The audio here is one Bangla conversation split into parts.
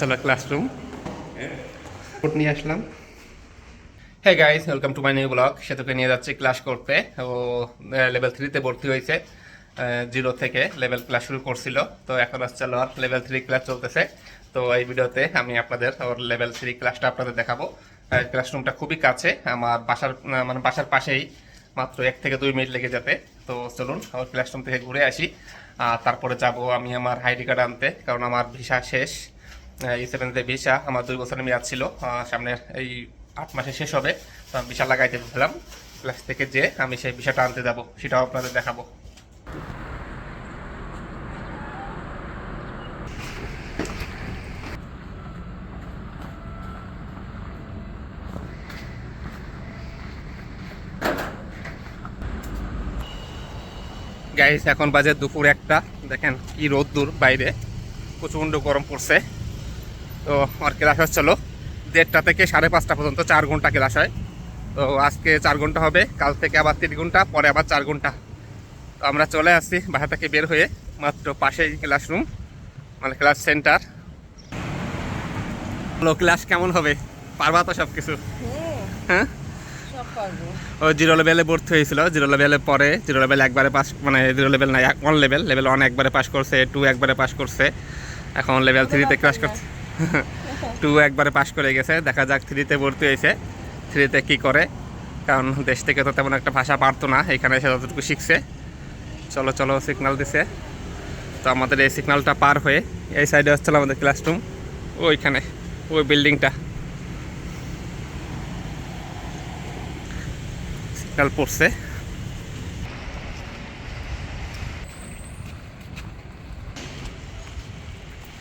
চলো ক্লাসরুম। নিয়ে আসলাম। হ্যাঁ guys welcome to my new blog সেতুকে নিয়ে যাচ্ছি ক্লাস করতে। ও লেভেল থ্রিতে ভর্তি হয়েছে। জিরো থেকে লেভেল ক্লাস শুরু করছিল। তো এখন আসছে ওর লেভেল থ্রি ক্লাস চলতেছে। তো এই ভিডিওতে আমি আপনাদের ওর লেভেল থ্রি ক্লাসটা আপনাদের দেখাবো। ক্লাসরুমটা খুবই কাছে। আমার বাসার মানে বাসার পাশেই মাত্র এক থেকে দুই মিনিট লেগে যেতে তো চলুন আমার ক্লাসরুম থেকে ঘুরে আসি। আর তারপরে যাব আমি আমার আইডি কার্ড আনতে। কারণ আমার ভিসা শেষ। এই ভিসা আমার দুই বছরের মেয়াদ ছিল। আহ, সামনের এই আট মাসে শেষ হবে। তো আমি ভিসা লাগাইতে দিলাম ক্লাস থেকে যে আমি সেই ভিসাটা আনতে যাব সেটাও আপনাদের দেখাবো। গাইস এখন বাজে দুপুর একটা। দেখেন কি রোদ দূর বাইরে। প্রচণ্ড গরম পড়ছে। তো আমার ক্লাস হচ্ছিল দেড়টা থেকে সাড়ে পাঁচটা পর্যন্ত চার ঘণ্টা ক্লাস হয়। তো আজকে চার ঘণ্টা হবে কাল থেকে আবার তিন ঘণ্টা পরে আবার চার ঘণ্টা। তো আমরা চলে আসছি বাসা থেকে বের হয়ে মাত্র পাশেই ক্লাসরুম মানে ক্লাস সেন্টার হলো ক্লাস কেমন হবে? পারবা তো সব কিছু হ্যাঁ? ও জিরো লেভেলে ভর্তি হয়েছিল। জিরো লেভেলে পরে জিরো লেভেল একবারে পাস মানে জিরো লেভেল না ওয়ান লেভেল লেভেল ওয়ান একবারে পাস করছে টু একবারে পাস করছে। এখন লেভেল থ্রিতে ক্লাস করছে। টু একবারে পাশ করে গেছে। দেখা যাক থ্রিতে ভর্তি হয়েছে। থ্রিতে কি করে? কারণ দেশ থেকে তো তেমন একটা ভাষা পারতো না। এখানে এসে যতটুকু শিখছে। চলো চলো সিগনাল দিছে। তো আমাদের এই সিগনালটা পার হয়ে এই সাইডে হচ্ছিল আমাদের ক্লাসরুম ওইখানে, ওই বিল্ডিংটা সিগনাল পড়ছে।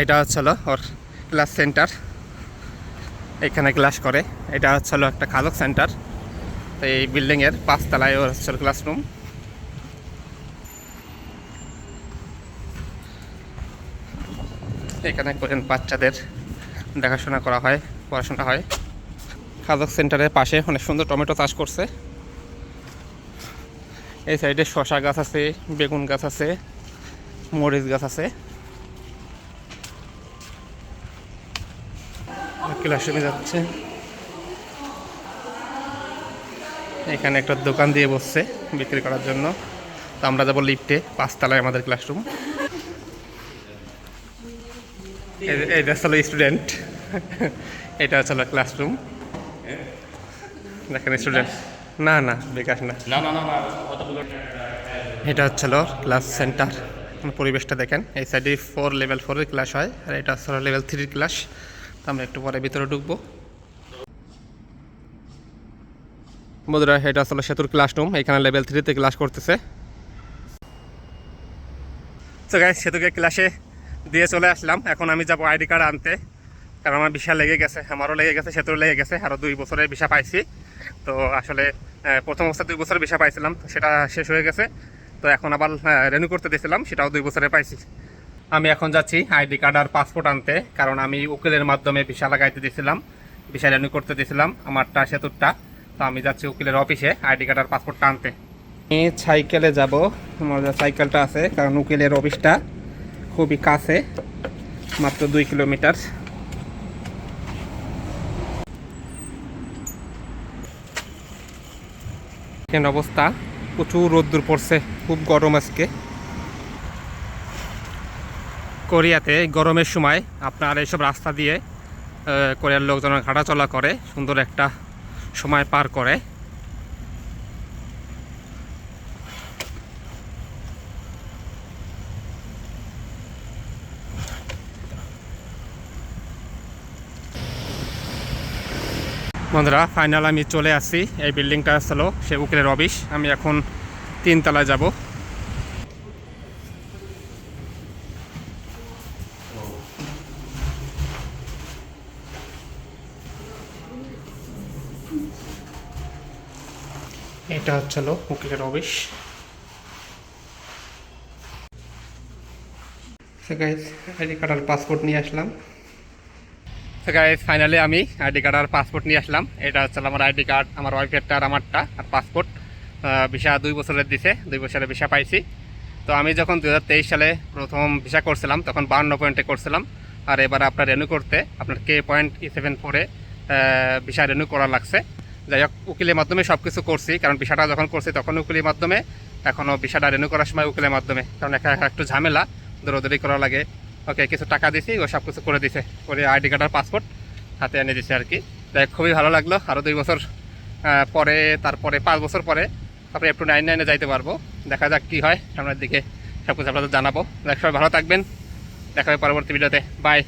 এটা হচ্ছিল ওর ক্লাস সেন্টার এখানে ক্লাস করে। এটা হচ্ছিল একটা খাদক সেন্টার তো এই বিল্ডিংয়ের পাঁচতলায় ওর হচ্ছিল ক্লাসরুম এখানে করেন বাচ্চাদের দেখাশোনা করা হয়, পড়াশোনা হয়। খাদক সেন্টারের পাশে অনেক সুন্দর টমেটো চাষ করছে। এই সাইডে শশা গাছ আছে, বেগুন গাছ আছে, মরিচ গাছ আছে। ক্লাসরুমে যাচ্ছে। এখানে একটা দোকান দিয়ে বসছে বিক্রি করার জন্য। তো আমরা যাব লিফটে পাঁচতলায় আমাদের ক্লাসরুম। এটা হলো স্টুডেন্ট এটা হচ্ছে ক্লাসরুম। দেখেন স্টুডেন্ট না না বিকাশ না। এটা হচ্ছিল ক্লাস সেন্টার। পরিবেশটা দেখেন। এই সাইডে ফোর লেভেল ফোরের ক্লাস হয়। আর এটা হচ্ছে লেভেল থ্রির ক্লাস আমরা একটু পরে ভিতরে ঢুকবো। বন্ধুরা, এটা আসলে সেতুর ক্লাসরুম এখানে লেভেল থ্রিতে ক্লাস করতেছে। তো গাই সেতুকে ক্লাসে দিয়ে চলে আসলাম। এখন আমি যাব আইডি কার্ড আনতে। কারণ আমার ভিসা লেগে গেছে, আমারও লেগে গেছে, সেতুর লেগে গেছে। আরও দুই বছরের ভিসা পাইছি। তো আসলে প্রথম অবস্থায় দুই বছরের ভিসা পাইছিলাম সেটা শেষ হয়ে গেছে। তো এখন আবার রেনু করতে দিয়েছিলাম, সেটাও দুই বছরে পাইছি। আমি এখন যাচ্ছি আইডি কার্ড আর পাসপোর্ট আনতে, কারণ আমি উকিলের মাধ্যমে ভিসা লাগাইতে দিয়েছিলাম ভিসা রেনু করতে দিয়েছিলাম আমারটা সেতুরটা। তো আমি যাচ্ছি উকিলের অফিসে আইডি কার্ড আর পাসপোর্টটা আনতে। আমি সাইকেলে যাব আমার সাইকেলটা আছে, কারণ উকিলের অফিসটা খুবই কাছে, মাত্র দুই কিলোমিটার। অবস্থা, প্রচুর রোদ্দুর পড়ছে, খুব গরম আজকে। কোরিয়াতে গরমের সময় আপনার এইসব রাস্তা দিয়ে কোরিয়ার লোকজন হাঁটাচলা করে, সুন্দর একটা সময় পার করে। বন্ধুরা, ফাইনাল আমি চলে আসছি। এই বিল্ডিংটা আসলো সে উকিলের অফিস। আমি এখন তিনতলায় যাব। এটা হচ্ছিল উকিলের অফিস আইডি কার্ড আর পাসপোর্ট নিয়ে আসলাম। গাইজ ফাইনালি আমি আইডি কার্ড আর পাসপোর্ট নিয়ে আসলাম। এটা হচ্ছে আমার আইডি কার্ড আমার ওয়াইফেরটা আর আমারটা আর পাসপোর্ট ভিসা দুই বছরের দিছে, দুই বছরের ভিসা পাইছি। তো আমি যখন দুই হাজার তেইশ সালে প্রথম ভিসা করছিলাম, তখন বান্ন পয়েন্টে করছিলাম। আর এবার আপনার রেনু করতে আপনার কে পয়েন্ট সেভেন ফোরে ভিসা রেনু করা লাগছে। যাই হোক উকিলের মাধ্যমে সব কিছু করছি কারণ ভিসাটা যখন করছি তখন উকিলের মাধ্যমে এখনও ভিসাটা রেনু করার সময় উকিলের মাধ্যমে কারণ একা একা একটু ঝামেলা দৌড়দৌড়ি করা লাগে। ওকে কিছু টাকা দিছি ও সব কিছু করে দিছে করে আইডি কার্ড আর পাসপোর্ট হাতে এনে দিছে আর কি। হোক, খুবই ভালো লাগল আরও দুই বছর পরে তারপরে পাঁচ বছর পরে তারপরে একটু নাইন নাইনে যাইতে পারব। দেখা যাক কী হয় সামনের দিকে সব কিছু আপনাদের জানাব। সবাই ভালো থাকবেন দেখা হবে পরবর্তী ভিডিওতে। বাই